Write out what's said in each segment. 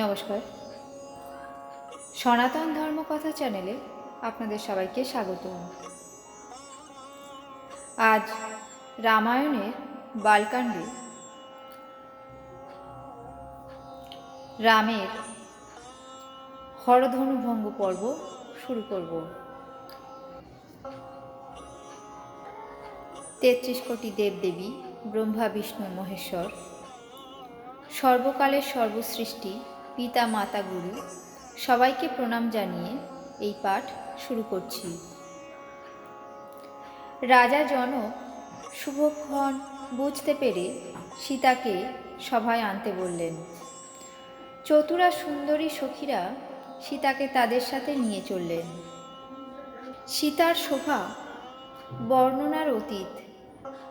নমস্কার। সনাতন ধর্মকথা চ্যানেলে আপনাদের সবাইকে স্বাগত। আজ রামায়ণের বালকাণ্ডে রামের হরধনুভঙ্গ পর্ব শুরু করব। তেত্রিশ কোটি দেবদেবী, ব্রহ্মা, বিষ্ণু, মহেশ্বর, সর্বকালের সর্বসৃষ্টি পিতা মাতা গুরু, সবাইকে প্রণাম জানিয়ে এই পাঠ শুরু করছি। রাজা জনক শুভক্ষণ বুঝতে পেরে সীতাকে সভায় আনতে বললেন, চতুরা সুন্দরী সখীরা সীতাকে তাদের সাথে নিয়ে চললেন। সীতার শোভা বর্ণনার অতীত,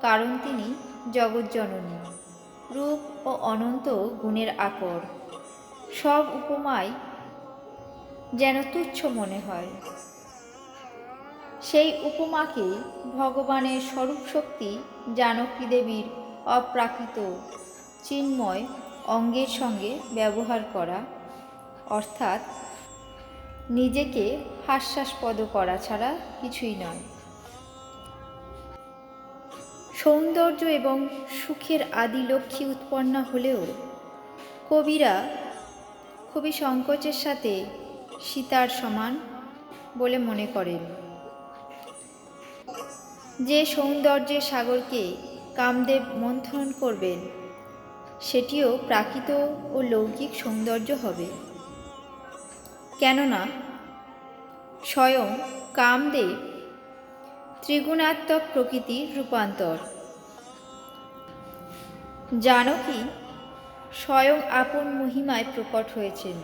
কারণ তিনি জগজ্জননী, রূপ ও অনন্ত গুণের আকর। সব উপমায় যেন তুচ্ছ মনে হয়। সেই উপমাকে ভগবানের স্বরূপ শক্তি জানকী দেবীর অপ্রাকৃত চিন্ময় অঙ্গের সঙ্গে ব্যবহার করা, অর্থাৎ নিজেকে হাস্যাস্পদ করা ছাড়া কিছুই নয়। সৌন্দর্য এবং সুখের আদি লক্ষ্মী উৎপন্ন হলেও কবিরা খুবই সংকোচের সাথে সীতার সমান বলে মনে করেন। যে সৌন্দর্যের সাগরকে কামদেব মন্থন করবেন, সেটিও প্রাকৃত ও লৌকিক সৌন্দর্য হবে। কেননা, স্বয়ং কামদেব ত্রিগুণাত্মক প্রকৃতির রূপান্তর। জানকী স্বয়ং আপন মহিমায় প্রকট হয়েছেন।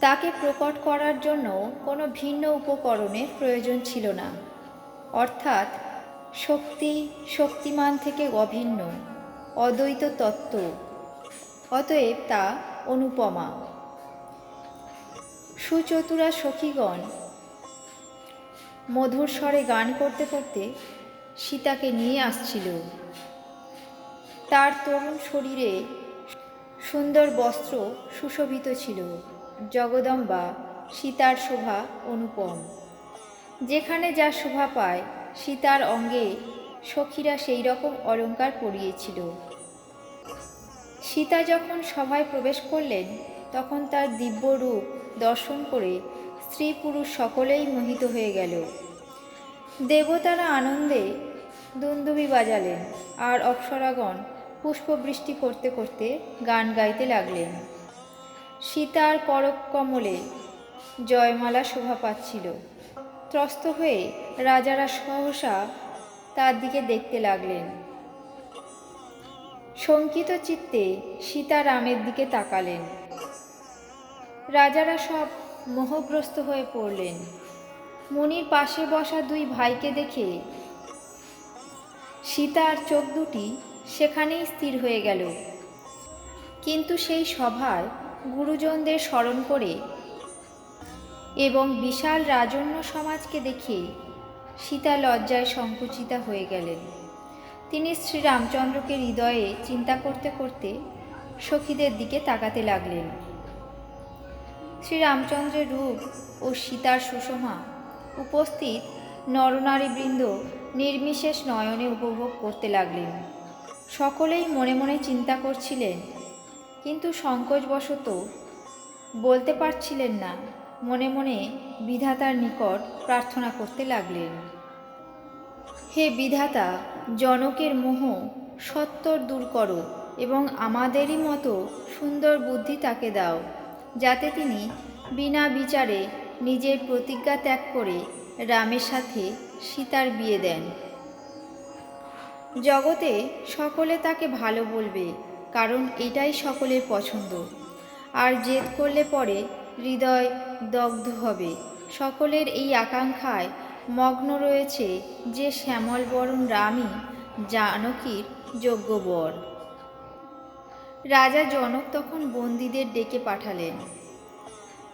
তাকে প্রকট করার জন্য কোনো ভিন্ন উপকরণের প্রয়োজন ছিল না। অর্থাৎ শক্তি শক্তিমান থেকে অভিন্ন, অদ্বৈত তত্ত্ব, অতএব তা অনুপমা। সুচতুরা সখীগণ মধুর স্বরে গান করতে করতে সীতাকে নিয়ে আসছিল। তার তরুণ শরীরে সুন্দর বস্ত্র সুশোভিত ছিল। জগদম্বা, সীতার শোভা অনুপম। যেখানে যা শোভা পায়, সীতার অঙ্গে সখীরা সেই রকম অলঙ্কার পরিয়েছিল। সীতা যখন সভায় প্রবেশ করলেন, তখন তার দিব্য রূপ দর্শন করে স্ত্রী পুরুষ সকলেই মোহিত হয়ে গেল। দেবতারা আনন্দে দুন্দুবি বাজালেন, আর অপ্সরাগণ পুষ্পবৃষ্টি করতে করতে গান গাইতে লাগলেন। সীতার করক কমলে জয়মালা শোভা পাচ্ছিল। ত্রস্ত হয়ে রাজারা সহসা তার দিকে দেখতে লাগলেন। শঙ্কিত চিত্তে সীতা রামের দিকে তাকালেন। রাজারা সব মোহগ্রস্ত হয়ে পড়লেন। মনির পাশে বসা দুই ভাইকে দেখে সীতার চোখ দুটি সেখানেই স্থির হয়ে গেল। কিন্তু সেই সভায় গুরুজনদের স্মরণ করে এবং বিশাল রাজন্য সমাজকে দেখে সীতা লজ্জায় সংকুচিতা হয়ে গেলেন। তিনি শ্রীরামচন্দ্রকে হৃদয়ে চিন্তা করতে করতে সখীদের দিকে তাকাতে লাগলেন। শ্রীরামচন্দ্রের রূপ ও সীতার সুষমা উপস্থিত নরনারীবৃন্দ নির্বিশেষ নয়নে উপভোগ করতে লাগলেন। সকলেই মনে মনে চিন্তা করছিলেন, কিন্তু সংকোচবশত বলতে পারছিলেন না, মনে মনে বিধাতার নিকট প্রার্থনা করতে লাগলেন। হে বিধাতা, জনকের মোহ সত্তর দূর করো এবং আমাদেরই মতো সুন্দর বুদ্ধি তাকে দাও, যাতে তিনি বিনা বিচারে নিজের প্রতিজ্ঞা ত্যাগ করে রামের সাথে সীতার বিয়ে দেন। জগতে সকলে তাকে ভালো বলবে, কারণ এটাই সকলের পছন্দ। আর জেদ করলে পরে হৃদয় দগ্ধ হবে। সকলের এই আকাঙ্ক্ষায় মগ্ন রয়েছে যে শ্যামল বরণ রামই জানকীর যোগ্য বর রাজা জনক তখন বন্দীদের ডেকে পাঠালেন।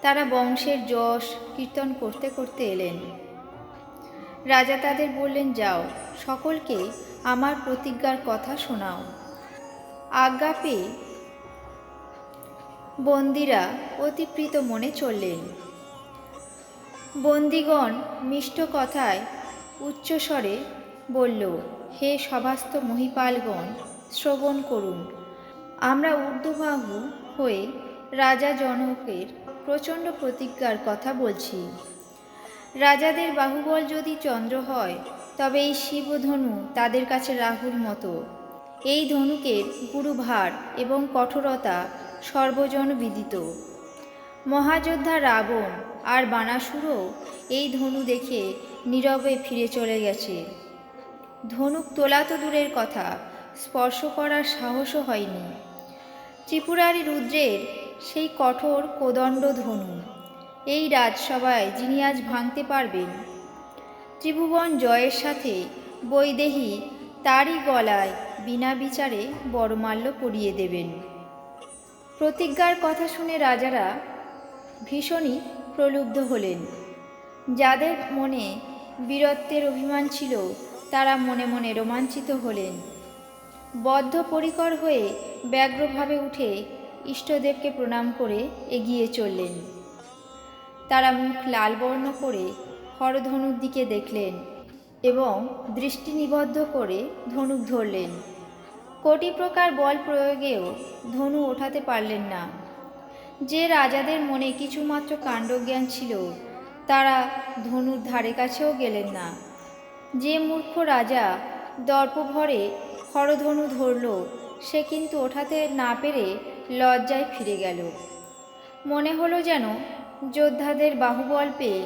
তারা বংশের যশ কীর্তন করতে করতে এলেন। রাজা তাদের বললেন, যাও, সকলকে আমার প্রতিজ্ঞার কথা শোনাও। আজ্ঞা পেয়ে বন্দিরা অতিপ্রীত মনে চললেন। বন্দিগণ মিষ্ট কথায় উচ্চস্বরে বলল, হে সভাস্থ মহিপালগণ, শ্রবণ করুন। আমরা ঊর্ধ্ববাহু হয়ে রাজা জনকের প্রচণ্ড প্রতিজ্ঞার কথা বলছি। রাজাদের বাহুবল যদি চন্দ্র হয় তবে এই শিবধনু তাদের কাছে রাহুর মতো। এই ধনুকের গুরুভার এবং কঠোরতা সর্বজন বিদিত। মহাযোদ্ধা রাবণ আর বানাসুরও এই ধনু দেখে নীরবে ফিরে চলে গেছে। ধনুক তোলা তো দূরের কথা, স্পর্শ করার সাহসও হয়নি। ত্রিপুরারি রুদ্রের সেই কঠোর কোদণ্ড ধনু, এই রাজসভায় যিনি আজ ভাঙতে পারবেন ত্রিভুবন জয়ের সাথে বৈদেহী তারই গলায় বিনা বিচারে বড়মাল্য পরিয়ে দেবেন। প্রতিজ্ঞার কথা শুনে রাজারা ভীষণই প্রলুব্ধ হলেন। যাদের মনে বীরত্বের অভিমান ছিল, তারা মনে মনে রোমাঞ্চিত হলেন। বদ্ধপরিকর হয়ে ব্যগ্রভাবে উঠে ইষ্টদেবকে প্রণাম করে এগিয়ে চললেন। তারা মুখ লালবর্ণ করে হরধনুর দিকে দেখলেন এবং দৃষ্টি নিবদ্ধ করে ধনুক ধরলেন। কোটি প্রকার বল প্রয়োগেও ধনু ওঠাতে পারলেন না। যে রাজাদের মনে কিছুমাত্র কাণ্ডজ্ঞান ছিল, তারা ধনুর ধারে কাছেও গেলেন না। যে মূর্খ রাজা দর্পভরে হরধনু ধরল, সে কিন্তু ওঠাতে না পেরে লজ্জায় ফিরে গেল। মনে হলো যেন যোদ্ধাদের বাহুবল পেয়ে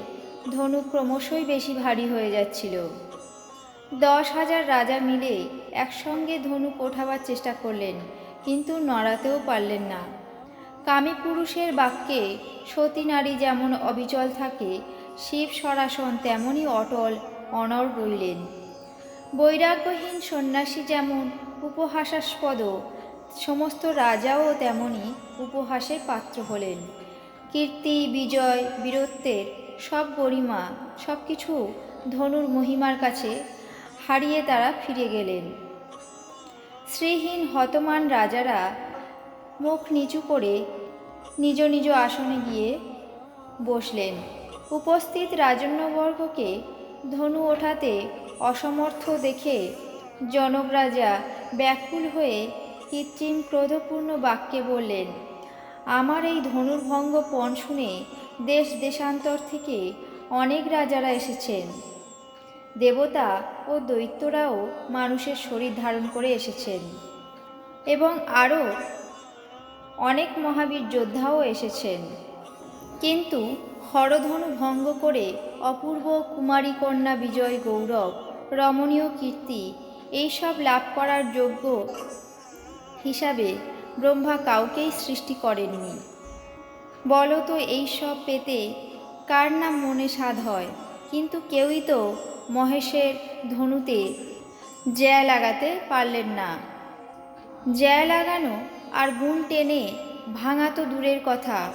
ধনু ক্রমশই বেশি ভারী হয়ে যাচ্ছিল। দশ হাজার রাজা মিলে একসঙ্গে ধনুক ওঠাবার চেষ্টা করলেন, কিন্তু নড়াতেও পারলেন না। কামী পুরুষের বাক্যে সতী নারী যেমন অবিচল থাকে, শিব সরাসন তেমনই অটল অনর রইলেন। বৈরাগ্যহীন সন্ন্যাসী যেমন উপহাসাস্পদ, সমস্ত রাজাও তেমনই উপহাসের পাত্র হলেন। কীর্তি, বিজয়, বীরত্বের সব গরিমা সব কিছু ধনুর মহিমার কাছে হারিয়ে তারা ফিরে গেলেন। শ্রীহীন হতমান রাজারা মুখ নিচু করে নিজ নিজ আসনে গিয়ে বসলেন। উপস্থিত রাজন্যবর্গকে ধনু ওঠাতে অসমর্থ দেখে জনক রাজা ব্যাকুল হয়ে কৃত্রিম ক্রোধপূর্ণ বাক্যে বললেন, আমার এই ধনুর্ভঙ্গ পণ শুনে দেশ দেশান্তর থেকে অনেক রাজারা এসেছেন। দেবতা ও দৈত্যরাও মানুষের শরীর ধারণ করে এসেছেন। এবং আরও অনেক মহাবীর যোদ্ধাও এসেছেন। কিন্তু হরধনু ভঙ্গ করে অপূর্ব কুমারী কন্যা বিজয় গৌরব, রমণীয় কীর্তি এইসব লাভ করার যোগ্য হিসাবে ব্রহ্মা কাউকেই সৃষ্টি করেননি। বলো তো এইসব পেতে কার নাম মনে স্বাদ হয়? কিন্তু কেউই তো মহেশের ধনুতে জ্যা লাগাতে পারলেন না। জ্যা লাগানো আর গুণ টেনে ভাঙা তো দূরের কথা।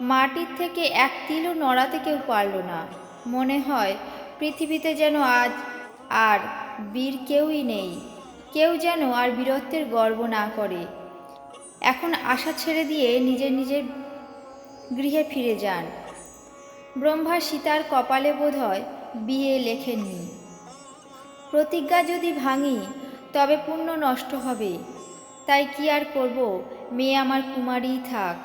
মাটির থেকে এক তিলও নড়াতে কেউ পারল না। মনে হয় পৃথিবীতে যেন আজ আর বীর কেউই নেই। কেউ যেন আর বীরত্বের গর্ব না করে। এখন আশা ছেড়ে দিয়ে নিজের নিজের গৃহে ফিরে যান। ব্রহ্মা সীতার কপালে বোধ হয় বিয়ে লেখেননি। প্রতিজ্ঞা যদি ভাঙি, তবে পুণ্য নষ্ট হবে। তাই কি আর করব? মেয়ে আমার কুমারীই থাক।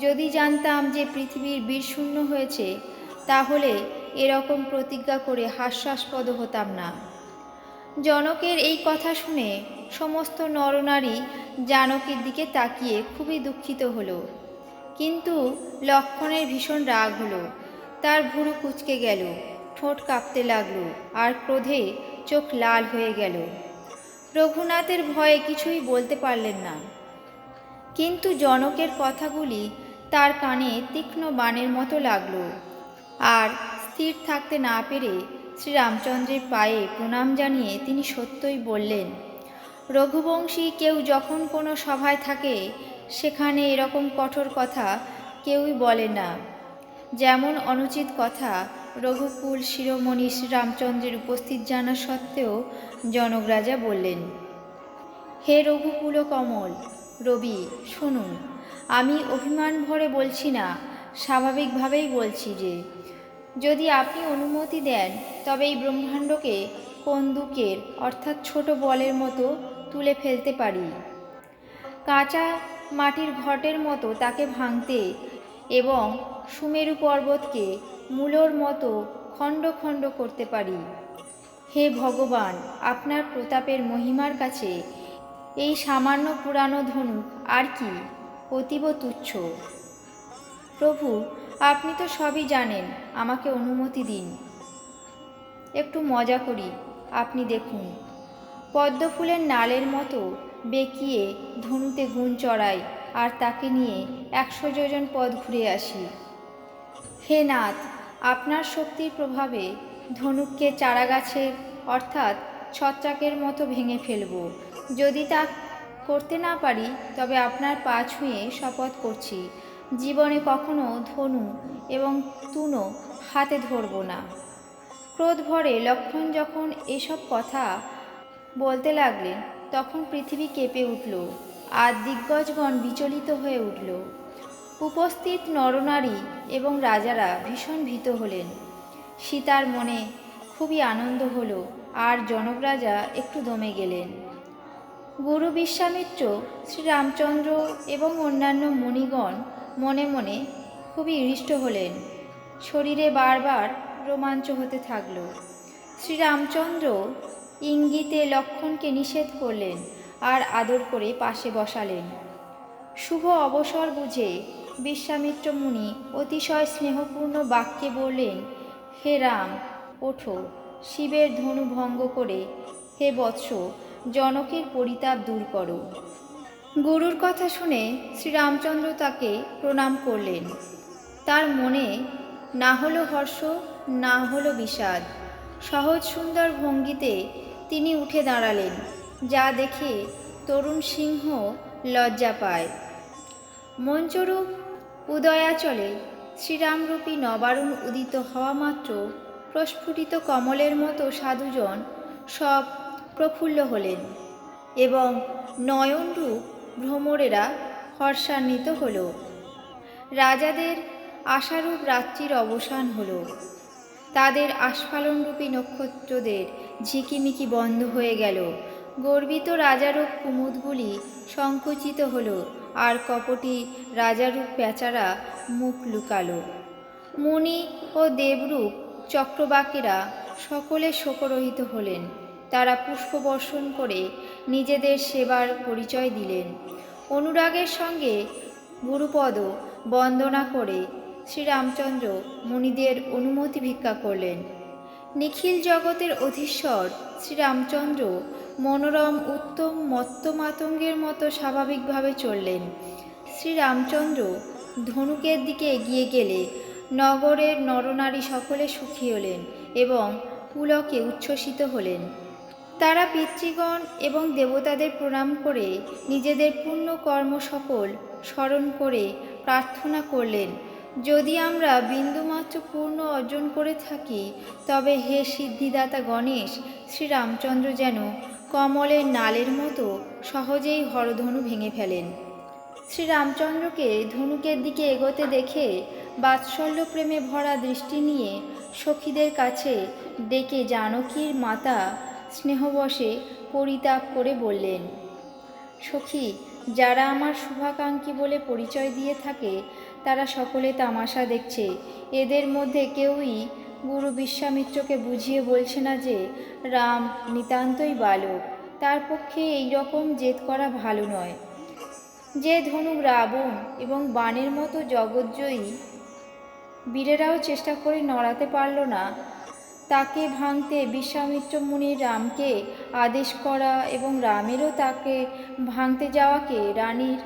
যদি জানতাম যে পৃথিবীর বীরশূন্য হয়েছে, তাহলে এরকম প্রতিজ্ঞা করে হাস্যাস্পদ হতাম না। জনকের এই কথা শুনে সমস্ত নরনারী জানকের দিকে তাকিয়ে খুবই দুঃখিত হলো। কিন্তু লক্ষণের ভীষণ রাগ হলো। তার ভুরু কুচকে গেল, ঠোঁট কাঁপতে লাগল আর ক্রোধে চোখ লাল হয়ে গেল। রঘুনাথের ভয়ে কিছুই বলতে পারলেন না। কিন্তু জনকের কথাগুলি তার কানে তীক্ষ্ণ বাণের মতো লাগল আর স্থির থাকতে না পেরে শ্রীরামচন্দ্রের পায়ে প্রণাম জানিয়ে তিনি সত্যই বললেন, রঘুবংশী কেউ যখন কোনো সভায় থাকে সেখানে এরকম কঠোর কথা কেউই বলে না। যেমন অনুচিত কথা রঘুকুল শিরোমণি শ্রীরামচন্দ্রের উপস্থিত জানা সত্ত্বেও জনক রাজা বললেন, হে রঘুকুল কমল, রবি, শুনুন, আমি অভিমান ভরে বলছি না, স্বাভাবিকভাবেই বলছি যে, যদি আপনি অনুমতি দেন, তবে এই ব্রহ্মাণ্ডকে কন্দুকের অর্থাৎ ছোট বলের মতো, তুলে ফেলতে পারি। কাঁচা মাটির ঘটের মতো তাকে ভাঙতে এবং সুমেরু পর্বতকে মূলর মতো খণ্ড খণ্ড করতে পারি। হে ভগবান, আপনার প্রতাপের মহিমার কাছে এই সামান্য পুরানো ধনুক আর কি অতীব তুচ্ছ। প্রভু, আপনি তো সবই জানেন, আমাকে অনুমতি দিন। একটু মজা করি, আপনি দেখুন। পদ্মফুলের নালের মতো বেঁকিয়ে ধনুতে গুণ চড়াই আর তাকে নিয়ে একশো যোজন পথ ঘুরে আসি। হে নাথ, আপনার শক্তির প্রভাবে ধনুককে চারাগাছের অর্থাৎ ছত্রাকের মতো ভেঙে ফেলব। যদি তা করতে না পারি, তবে আপনার পা ছুঁয়ে শপথ করছি, জীবনে কখনো ধনু এবং তুনো হাতে ধরব না। ক্রোধ ভরে লক্ষণ যখন এসব কথা বলতে লাগলেন তখন পৃথিবী কেঁপে উঠল, আর দিগ্গজগণ বিচলিত হয়ে উঠল। উপস্থিত নরনারী এবং রাজারা ভীষণ ভীত হলেন। সীতার মনে খুবই আনন্দ হলো, আর জনক রাজা একটু দমে গেলেন। গুরু বিশ্বামিত্র, শ্রীরামচন্দ্র এবং অন্যান্য মুনিগণ মনে মনে খুবই হৃষ্ট হলেন। শরীরে বারবার রোমাঞ্চ হতে থাকল। শ্রীরামচন্দ্র ইঙ্গিতে লক্ষণকে নিষেধ করলেন আর আদর করে পাশে বসালেন। শুভ অবসর বুঝে বিশ্বামিত্র মুনি অতিশয় স্নেহপূর্ণ বাক্যে বললেন, হে রাম, ওঠো, শিবের ধনু ভঙ্গ করে হে বৎস, জনকের পরিতাপ দূর করো গুরুর কথা শুনে শ্রীরামচন্দ্র তাকে প্রণাম করলেন। তার মনে, না হলো হর্ষ, না হলো বিষাদ, সহজ সুন্দর ভঙ্গিতে তিনি উঠে দাঁড়ালেন, যা দেখে তরুণ সিংহ লজ্জা পায়। মঞ্চরূপ উদয়াচলে শ্রীরামরূপী নবারুণ উদিত হওয়া মাত্র প্রস্ফুটিত কমলের মতো সাধুজন সব প্রফুল্ল হলেন এবং নয়নরূপ ভ্রমরেরা হর্ষান্বিত হল। রাজাদের আশারূপ রাত্রির অবসান হলো। তাদের আস্ফালনরূপী নক্ষত্রদের ঝিকিমিকি বন্ধ হয়ে গেল। গর্বিত রাজারূপ কুমুদগুলি সংকুচিত হলো, আর কপটি রাজারূপ পেঁচারা মুখ লুকালো। মুনি ও দেবরূপ চক্রবাকেরা সকলে শোকরহিত হলেন। তারা পুষ্পবর্ষণ করে নিজেদের সেবার পরিচয় দিলেন। অনুরাগের সঙ্গে গুরুপদ বন্দনা করে শ্রীরামচন্দ্র মুনিদের অনুমতি ভিক্ষা করলেন। নিখিল জগতের অধীশ্বর, শ্রীরামচন্দ্র মনোরম, উত্তম মত্তমাতঙ্গের মতো স্বাভাবিকভাবে চললেন। শ্রীরামচন্দ্র ধনুকের দিকে এগিয়ে গেলে নগরের নরনারী সকলে সুখী হলেন এবং পুলকে উচ্ছ্বসিত হলেন। তারা পিতৃগণ এবং দেবতাদের প্রণাম করে নিজেদের পূর্ণ কর্ম সকল স্মরণ করে প্রার্থনা করলেন। যদি আমরা বিন্দুমাত্র পূর্ণ অর্জন করে থাকি, তবে হে সিদ্ধিদাতা গণেশ, শ্রীরামচন্দ্র যেন কমলের নালের মতো সহজেই হরধনু ভেঙে ফেলেন। শ্রীরামচন্দ্রকে ধনুকের দিকে এগোতে দেখে বাৎসল্য প্রেমে ভরা দৃষ্টি নিয়ে সখীদের কাছে ডেকে জানকীর মাতা স্নেহবশে পরিতাপ করে বললেন, সখী, যারা আমার শুভাকাঙ্ক্ষী বলে পরিচয় দিয়ে থাকে তারা সকলে তামাশা দেখছে। এদের মধ্যে কেউই গুরু বিশ্বামিত্রকে বুঝিয়ে বলছে না যে, রাম নিতান্তই বালক, তার পক্ষে এই রকম জেদ করা ভালো নয়। যে ধনুক রাবণ এবং বাণের মতো জগৎজয়ী বীরেরাও চেষ্টা করে নড়াতে পারল না, তাকে ভাঙতে বিশ্বামিত্র মুনির রামকে আদেশ করা এবং রামেরও তাকে ভাঙতে যাওয়াকে রানীর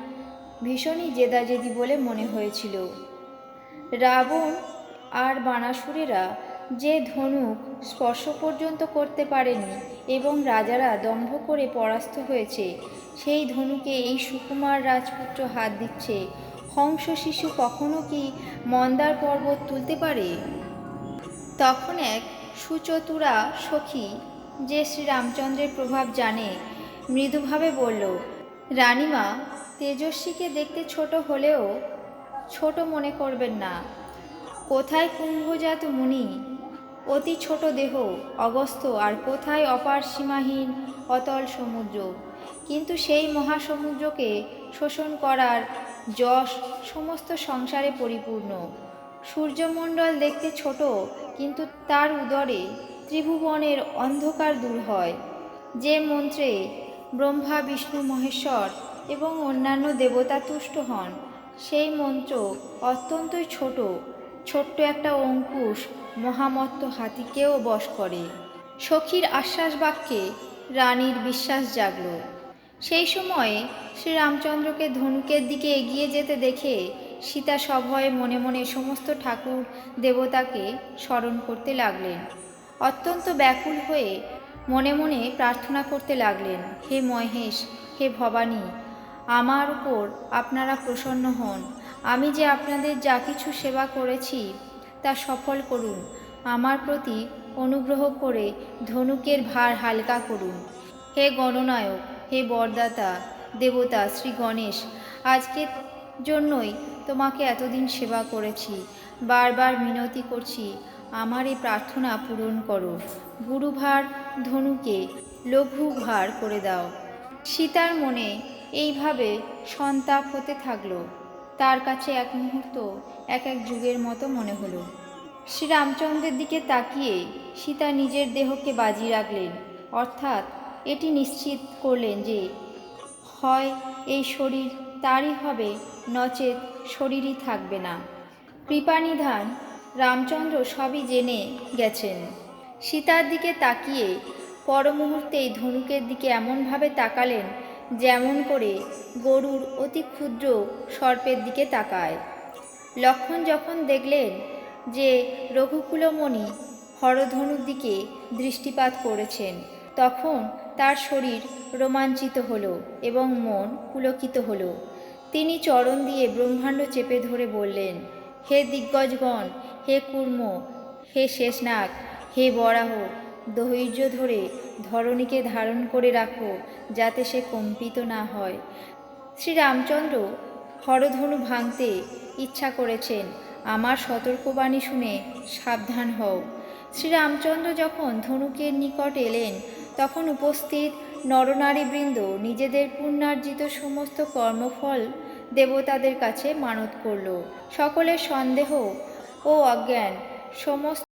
ভীষণই জেদাজেদি বলে মনে হয়েছিল। রাবণ আর বানাসুরেরা যে ধনুক স্পর্শ পর্যন্ত করতে পারেনি এবং রাজারা দম্ভ করে পরাস্ত হয়েছে, সেই ধনুকে এই সুকুমার রাজপুত্র হাত দিচ্ছে। হংস শিশু কখনো কি মন্দার পর্বত তুলতে পারে? তখন এক সুচতুরা সখী যে শ্রীরামচন্দ্রের প্রভাব জানে, মৃদুভাবে বলল, রানীমা তেজস্বীকে দেখতে ছোট হলেও ছোট মনে করবেন না। কোথায় কুম্ভজাত মুনি? অতি ছোট দেহ অগস্ত আর কোথায় অপার সীমাহীন অতল সমুদ্র? কিন্তু সেই মহাসমুদ্রকে শোষণ করার যশ সমস্ত সংসারে পরিপূর্ণ। সূর্যমণ্ডল দেখতে ছোট, কিন্তু তার উদরে ত্রিভুবনের অন্ধকার দূর হয়। যে মন্ত্রে ব্রহ্মা, বিষ্ণু, মহেশ্বর এবং অন্যান্য দেবতা তুষ্ট হন। সেই মন্ত্র অত্যন্তই ছোট, ছোট্ট একটা অঙ্কুশ মহামত্ত হাতিকেও বশ করে। সখীর আশ্বাস বাক্যে রানীর বিশ্বাস জাগল। সেই সময়ে শ্রীরামচন্দ্রকে ধনুকের দিকে এগিয়ে যেতে দেখে সীতা সভয়ে মনে মনে সমস্ত ঠাকুর দেবতাকে স্মরণ করতে লাগলেন। অত্যন্ত ব্যাকুল হয়ে মনে মনে প্রার্থনা করতে লাগলেন, হে মহেশ, হে ভবানী আমার উপর আপনারা প্রসন্ন হন। আমি যে আপনাদের যা কিছু সেবা করেছি, তা সফল করুন। আমার প্রতি অনুগ্রহ করে ধনুকের ভার হালকা করুন। হে গণনায়ক, হে বরদাতা, দেবতা, শ্রী গণেশ, আজকের জন্যই তোমাকে এতদিন সেবা করেছি। বারবার মিনতি করছি, আমার এই প্রার্থনা পূরণ করো। গুরুভার ধনুকে লঘু ভার করে দাও। সীতার মনে এইভাবে সন্তাপ হতে থাকল। তার কাছে এক মুহূর্ত, এক এক যুগের মতো মনে হলো। শ্রীরামচন্দ্রের দিকে তাকিয়ে সীতা নিজের দেহকে বাজি রাখলেন। অর্থাৎ এটি নিশ্চিত করলেন যে, হয় এই শরীর তারই হবে, নচেত শরীরই থাকবে না। কৃপানিধান, রামচন্দ্র সবই জেনে গেছেন। সীতার দিকে তাকিয়ে পর মুহূর্তেই ধনুকের দিকে এমনভাবে তাকালেন যেমন করে গরুর অতি ক্ষুদ্র সর্পের দিকে তাকায়। লক্ষণ যখন দেখলেন যে রঘুকুলমণি হরধনুর দিকে দৃষ্টিপাত করেছেন, তখন তার শরীর রোমাঞ্চিত হলো এবং মন পুলকিত হলো। তিনি চরণ দিয়ে ব্রহ্মাণ্ড চেপে ধরে বললেন, হে দিগ্গজগণ, হে কুর্ম, হে শেষনাগ, হে বরাহ ধৈর্য ধরে ধরণীকে ধারণ করে রাখো, যাতে সে কম্পিত না হয়। শ্রীরামচন্দ্র হরধনু ভাঙতে ইচ্ছা করেছেন। আমার সতর্কবাণী শুনে সাবধান হও। শ্রীরামচন্দ্র যখন ধনুকের নিকট এলেন, তখন উপস্থিত নরনারীবৃন্দ নিজেদের পুণ্যার্জিত সমস্ত কর্মফল দেবতাদের কাছে মানত করল। সকলের সন্দেহ ও অজ্ঞান সমস্ত